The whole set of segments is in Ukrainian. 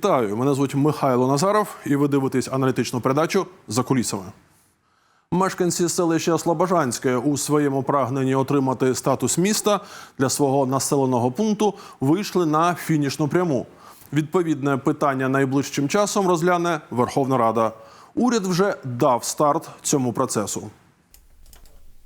Вітаю! Мене звуть Михайло Назаров, і ви дивитесь аналітичну передачу за кулісами. Мешканці селища Слобожанське у своєму прагненні отримати статус міста для свого населеного пункту вийшли на фінішну пряму. Відповідне питання найближчим часом розгляне Верховна Рада. Уряд вже дав старт цьому процесу.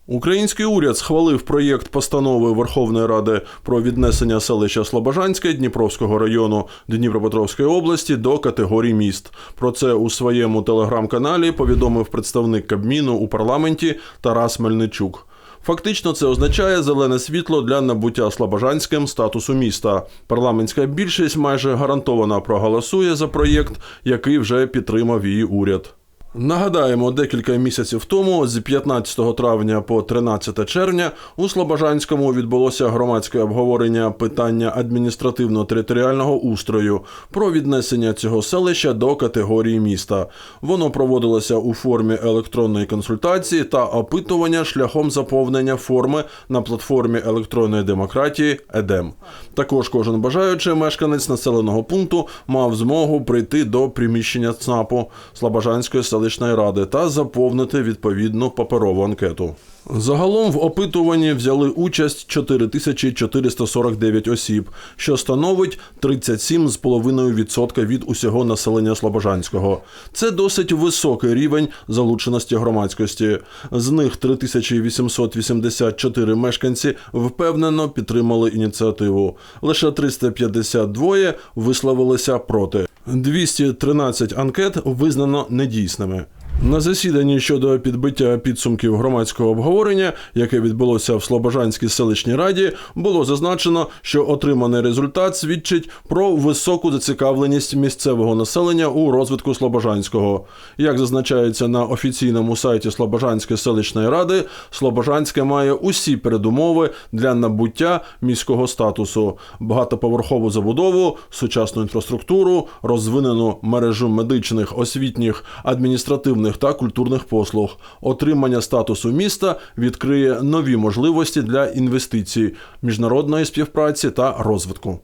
Український уряд схвалив проєкт постанови Верховної Ради про віднесення селища Слобожанське Дніпровського району Дніпропетровської області до категорії міст. Про це у своєму телеграм-каналі повідомив представник Кабміну у парламенті Тарас Мельничук. Фактично, це означає зелене світло для набуття Слобожанським статусу міста. Парламентська більшість майже гарантовано проголосує за проєкт, який вже підтримав її уряд. Нагадаємо, декілька місяців тому, з 15 травня по 13 червня, у Слобожанському відбулося громадське обговорення питання адміністративно-територіального устрою про віднесення цього селища до категорії міста. Воно проводилося у формі електронної консультації та опитування шляхом заповнення форми на платформі електронної демократії ЕДЕМ. Також кожен бажаючий мешканець населеного пункту мав змогу прийти до приміщення ЦНАПу Слобожанської селищної ради та заповнити відповідну паперову анкету. Загалом в опитуванні взяли участь 4449 осіб, що становить 37,5% від усього населення Слобожанського. Це досить високий рівень залученості громадськості. З них 3884 мешканці впевнено підтримали ініціативу. Лише 352 висловилися проти. 213 анкет визнано недійсними. На засіданні щодо підбиття підсумків громадського обговорення, яке відбулося в Слобожанській селищній раді, було зазначено, що отриманий результат свідчить про високу зацікавленість місцевого населення у розвитку Слобожанського. Як зазначається на офіційному сайті Слобожанської селищної ради, Слобожанське має усі передумови для набуття міського статусу: багатоповерхову забудову, сучасну інфраструктуру, розвинену мережу медичних, освітніх, адміністративних та культурних послуг. Отримання статусу міста відкриє нові можливості для інвестицій, міжнародної співпраці та розвитку.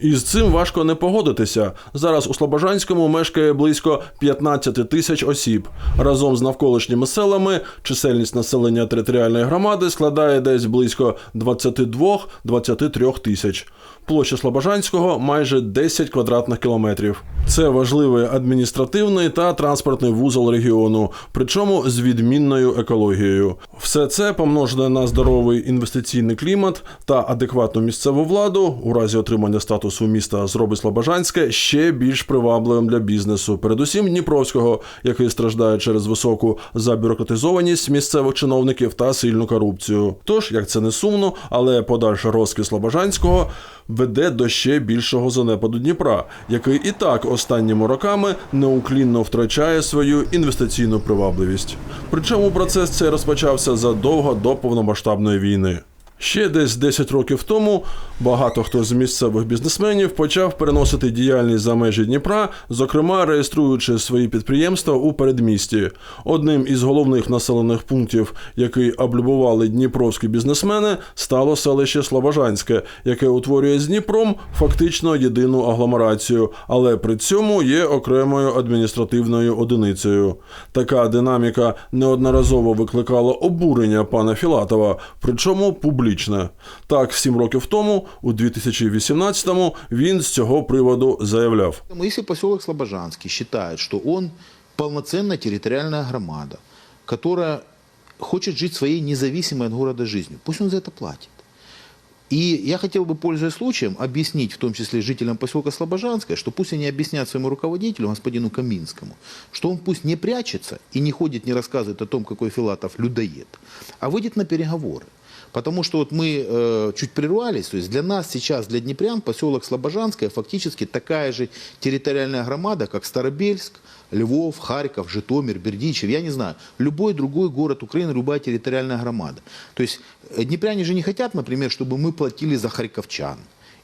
І з цим важко не погодитися. Зараз у Слобожанському мешкає близько 15 тисяч осіб. Разом з навколишніми селами чисельність населення територіальної громади складає десь близько 22-23 тисяч. Площа Слобожанського майже 10 квадратних кілометрів. Це важливий адміністративний та транспортний вузол регіону, причому з відмінною екологією. Все це помножене на здоровий інвестиційний клімат та адекватну місцеву владу у разі отримання статусу міста зробить Слобожанське ще більш привабливим для бізнесу, передусім Дніпровського, який страждає через високу забюрократизованість місцевих чиновників та сильну корупцію. Тож, як це не сумно, але подальша розкіс Слобожанського веде до ще більшого занепаду Дніпра, який і так останніми роками неуклінно втрачає свою інвестиційну привабливість. Причому процес цей розпочався задовго до повномасштабної війни. Ще десь 10 років тому багато хто з місцевих бізнесменів почав переносити діяльність за межі Дніпра, зокрема реєструючи свої підприємства у передмісті. Одним із головних населених пунктів, який облюбували дніпровські бізнесмени, стало селище Слобожанське, яке утворює з Дніпром фактично єдину агломерацію, але при цьому є окремою адміністративною одиницею. Така динаміка неодноразово викликала обурення пана Філатова, причому публічне. Так, сім років тому, у 2018-му, він з цього приводу заявляв. Ну, Если поселок Слобожанский считает, что он полноценная территориальная громада, которая хочет жить своей независимой от города жизнью, пусть он за это платит. И я хотел бы, пользуясь случаем, объяснить, в том числе жителям поселка Слобожанское, что пусть они объяснят своему руководителю, господину Каминскому, что он пусть не прячется и не ходит, не рассказывает о том, какой Филатов людоед, а выйдет на переговоры. Потому что вот мы э, чуть прервались, то есть для нас сейчас, для днепрян, поселок Слобожанское фактически такая же территориальная громада, как Старобельск, Львов, Харьков, Житомир, Бердичев, я не знаю, любой другой город Украины, любая территориальная громада. То есть э, днепряне же не хотят, например, чтобы мы платили за харьковчан.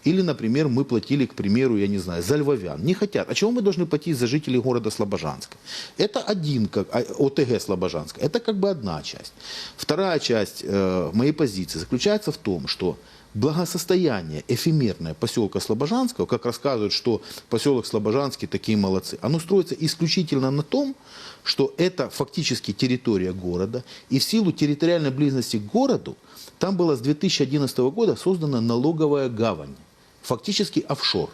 Или, например, мы платили, к примеру, я не знаю, за львовян. Не хотят. А чего мы должны платить за жителей города Слобожанска? Это один, как а, ОТГ Слобожанска. Это как бы одна часть. Вторая часть э, моей позиции заключается в том, что благосостояние эфемерное поселка Слобожанского, как рассказывают, что поселок Слобожанский такие молодцы, оно строится исключительно на том, что это фактически территория города, и в силу территориальной близости к городу там была с 2011 года создана налоговая гавань, фактически офшор.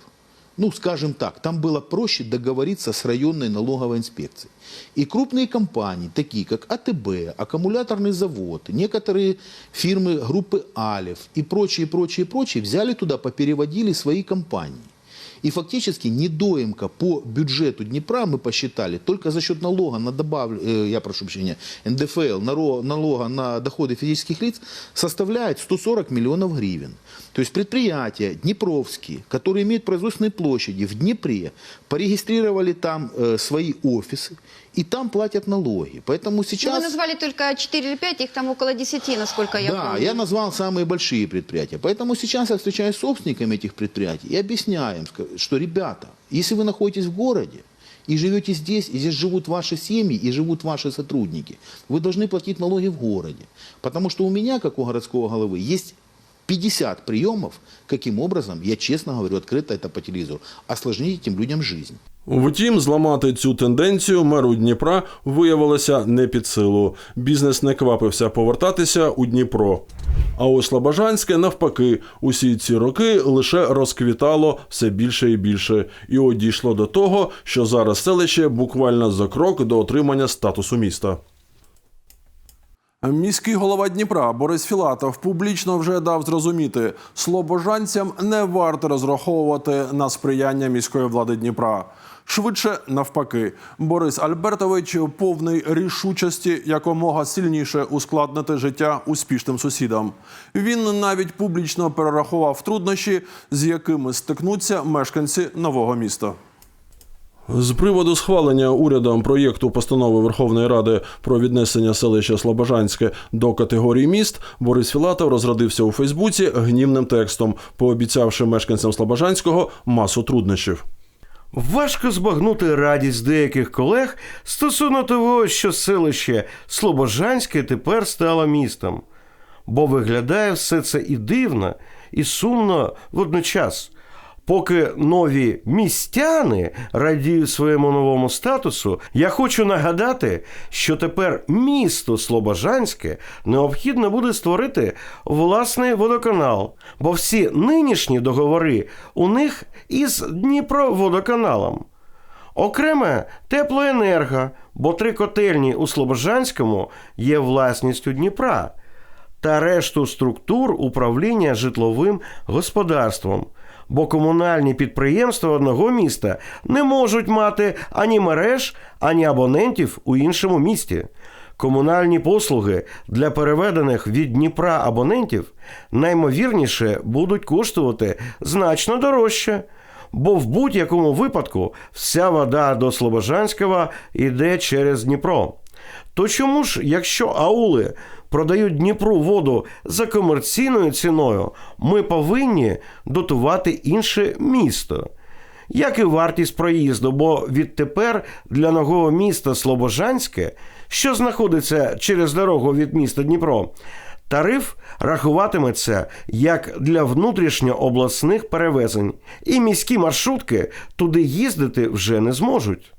Ну, скажем так, там было проще договориться с районной налоговой инспекцией. И крупные компании, такие как АТБ, аккумуляторный завод, некоторые фирмы группы Алев и прочие, прочие, прочие взяли туда, попереводили свои компании. И фактически недоимка по бюджету Днепра мы посчитали только за счет налога на добавлю, э, я прошу прощения, НДФЛ, наро- налога на доходы физических лиц составляет 140 миллионов гривен. То есть предприятия днепровские, которые имеют производственные площади в Днепре, порегистрировали там э, свои офисы и там платят налоги. Поэтому Ну, сейчас... вы назвали только 4 или 5, их там около 10, насколько я да, помню. я назвал самые большие предприятия. Поэтому сейчас я встречаюсь с собственниками этих предприятий и объясняю им, ска- что, ребята, если вы находитесь в городе и живете здесь, и здесь живут ваши семьи, и живут ваши сотрудники, вы должны платить налоги в городе. Потому что у меня, как у городского головы, есть 50 приемов, каким образом, я честно говорю, открыто это по телевизору, осложнить этим людям жизнь. Втім, зламати цю тенденцію меру Дніпра виявилося не під силу. Бізнес не квапився повертатися у Дніпро. А ось Слобожанське, навпаки, усі ці роки лише розквітало все більше і більше, і от дійшло до того, що зараз селище буквально за крок до отримання статусу міста. Міський голова Дніпра Борис Філатов публічно вже дав зрозуміти, слобожанцям не варто розраховувати на сприяння міської влади Дніпра. Швидше навпаки, Борис Альбертович повний рішучості якомога сильніше ускладнити життя успішним сусідам. Він навіть публічно перерахував труднощі, з якими стикнуться мешканці нового міста. З приводу схвалення урядом проєкту постанови Верховної Ради про віднесення селища Слобожанське до категорії міст Борис Філатов розродився у Фейсбуці гнівним текстом, пообіцявши мешканцям Слобожанського масу труднощів. Важко збагнути радість деяких колег стосовно того, що селище Слобожанське тепер стало містом, бо виглядає все це і дивно, і сумно водночас. Поки нові містяни радіють своєму новому статусу, я хочу нагадати, що тепер місто Слобожанське необхідно буде створити власний водоканал, бо всі нинішні договори у них із Дніпроводоканалом. Окреме теплоенерго, бо три котельні у Слобожанському є власністю Дніпра та решту структур управління житловим господарством. Бо комунальні підприємства одного міста не можуть мати ані мереж, ані абонентів у іншому місті. Комунальні послуги для переведених від Дніпра абонентів наймовірніше будуть коштувати значно дорожче, бо в будь-якому випадку вся вода до Слобожанського йде через Дніпро. То чому ж, якщо аули продають Дніпру воду за комерційною ціною, ми повинні дотувати інше місто? Як і вартість проїзду, бо відтепер для нового міста Слобожанське, що знаходиться через дорогу від міста Дніпро, тариф рахуватиметься як для внутрішньообласних перевезень, і міські маршрутки туди їздити вже не зможуть.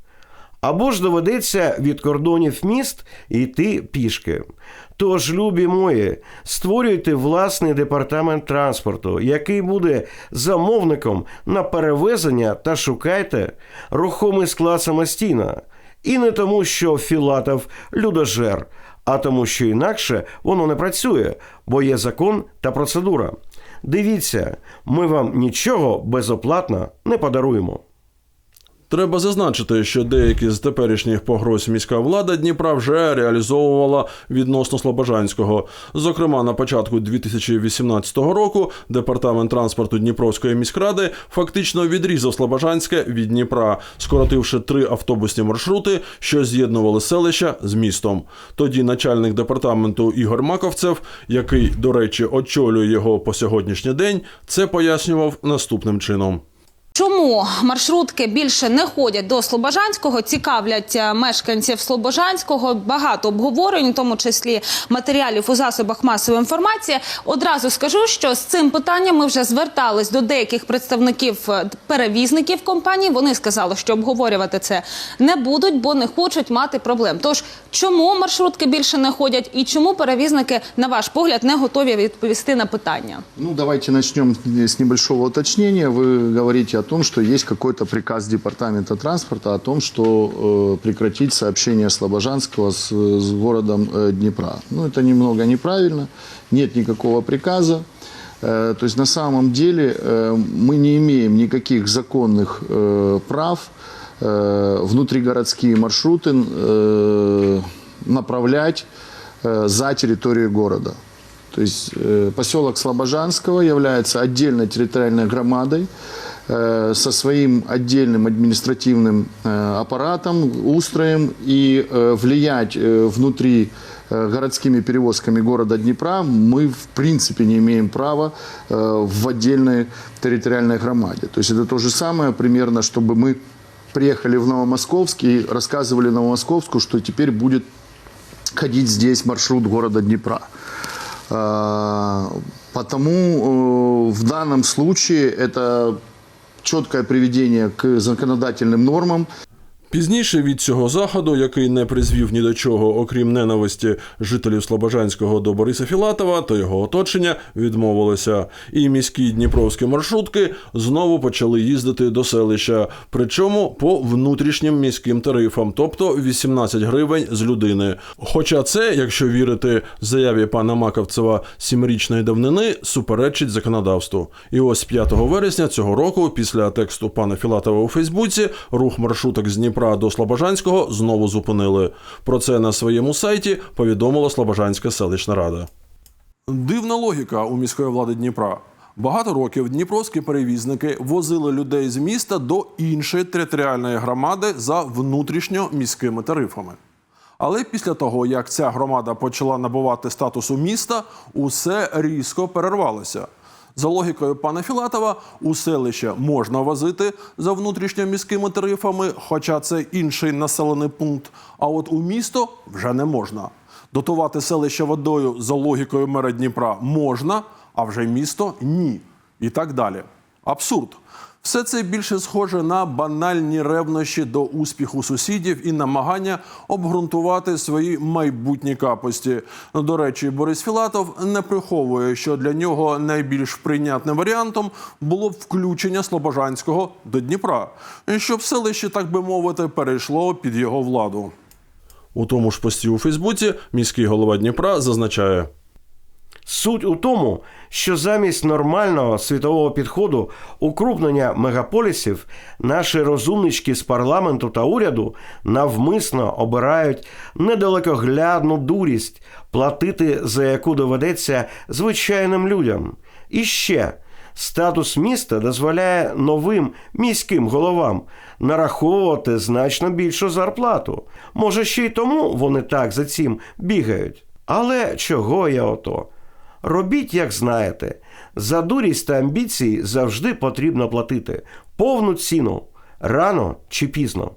Або ж доведеться від кордонів міст йти пішки. Тож, любі мої, створюйте власний департамент транспорту, який буде замовником на перевезення та шукайте рухомий склад самостійно. І не тому, що Філатов людожер, а тому, що інакше воно не працює, бо є закон та процедура. Дивіться, ми вам нічого безоплатно не подаруємо. Треба зазначити, що деякі з теперішніх погроз міська влада Дніпра вже реалізовувала відносно Слобожанського. Зокрема, на початку 2018 року департамент транспорту Дніпровської міськради фактично відрізав Слобожанське від Дніпра, скоротивши три автобусні маршрути, що з'єднували селища з містом. Тоді начальник департаменту Ігор Маковцев, який, до речі, очолює його по сьогоднішній день, це пояснював наступним чином. Чому маршрутки більше не ходять до Слобожанського, цікавлять е, мешканців Слобожанського. Багато обговорень, в тому числі матеріалів у засобах масової інформації. Одразу скажу, що з цим питанням ми вже звертались до деяких представників е, перевізників компанії. Вони сказали, що обговорювати це не будуть, бо не хочуть мати проблем. Тож чому маршрутки більше не ходять, і чому перевізники, на ваш погляд, не готові відповісти на питання? Ну, давайте начнем с небольшого уточнения. Вы говорите о том, что есть какой-то приказ Департамента транспорта о том, что э, прекратить сообщение Слобожанского с, с городом э, Днепра. Ну, это немного неправильно. Нет никакого приказа. Э, то есть на самом деле э, мы не имеем никаких законных э, прав э, внутригородские маршруты э, направлять э, за территорию города. То есть э, поселок Слобожанского является отдельной территориальной громадой со своим отдельным административным э, аппаратом, устроем и э, влиять э, внутри э, городскими перевозками города Днепра мы в принципе не имеем права э, в отдельной территориальной громаде. То есть это то же самое примерно, чтобы мы приехали в Новомосковск и рассказывали Новомосковску, что теперь будет ходить здесь маршрут города Днепра. Потому э, в данном случае это четкое приведение к законодательным нормам. Пізніше від цього заходу, який не призвів ні до чого, окрім ненависті жителів Слобожанського до Бориса Філатова та його оточення, відмовилися. І міські дніпровські маршрутки знову почали їздити до селища, причому по внутрішнім міським тарифам, тобто 18 гривень з людини. Хоча це, якщо вірити заяві пана Маковцева сімрічної давнини, суперечить законодавству. І ось 5 вересня цього року, після тексту пана Філатова у Фейсбуці, рух маршруток з Дніпра до Слобожанського знову зупинили. Про це на своєму сайті повідомила Слобожанська селищна рада. Дивна логіка у міської влади Дніпра. Багато років дніпровські перевізники возили людей з міста до іншої територіальної громади за внутрішньоміськими тарифами. Але після того, як ця громада почала набувати статусу міста, усе різко перервалося. За логікою пана Філатова, у селище можна возити за внутрішньоміськими тарифами, хоча це інший населений пункт. А от у місто вже не можна. Дотувати селище водою за логікою мера Дніпра можна, а вже місто ні. І так далі. Абсурд. Все це більше схоже на банальні ревнощі до успіху сусідів і намагання обґрунтувати свої майбутні капості. До речі, Борис Філатов не приховує, що для нього найбільш прийнятним варіантом було б включення Слобожанського до Дніпра, щоб селище, так би мовити, перейшло під його владу. У тому ж пості у Фейсбуці міський голова Дніпра зазначає. Суть у тому, що замість нормального світового підходу укрупнення мегаполісів наші розумнички з парламенту та уряду навмисно обирають недалекоглядну дурість, платити за яку доведеться звичайним людям. І ще статус міста дозволяє новим міським головам нараховувати значно більшу зарплату. Може, ще й тому вони так за цим бігають. Але чого я ото? Робіть, як знаєте. За дурість та амбіції завжди потрібно платити повну ціну рано чи пізно.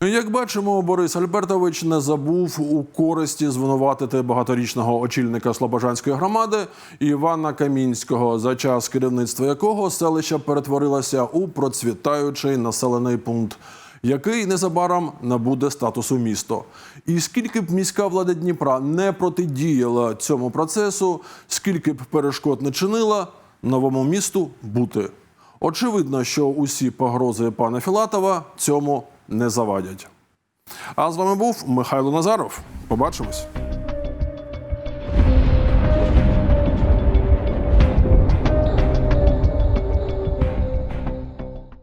Як бачимо, Борис Альбертович не забув у користі звинуватити багаторічного очільника Слобожанської громади Івана Камінського, за час керівництва якого селище перетворилося у процвітаючий населений пункт, який незабаром набуде статусу місто. І скільки б міська влада Дніпра не протидіяла цьому процесу, скільки б перешкод не чинила, новому місту бути. Очевидно, що усі погрози пана Філатова цьому не завадять. А з вами був Михайло Назаров. Побачимось.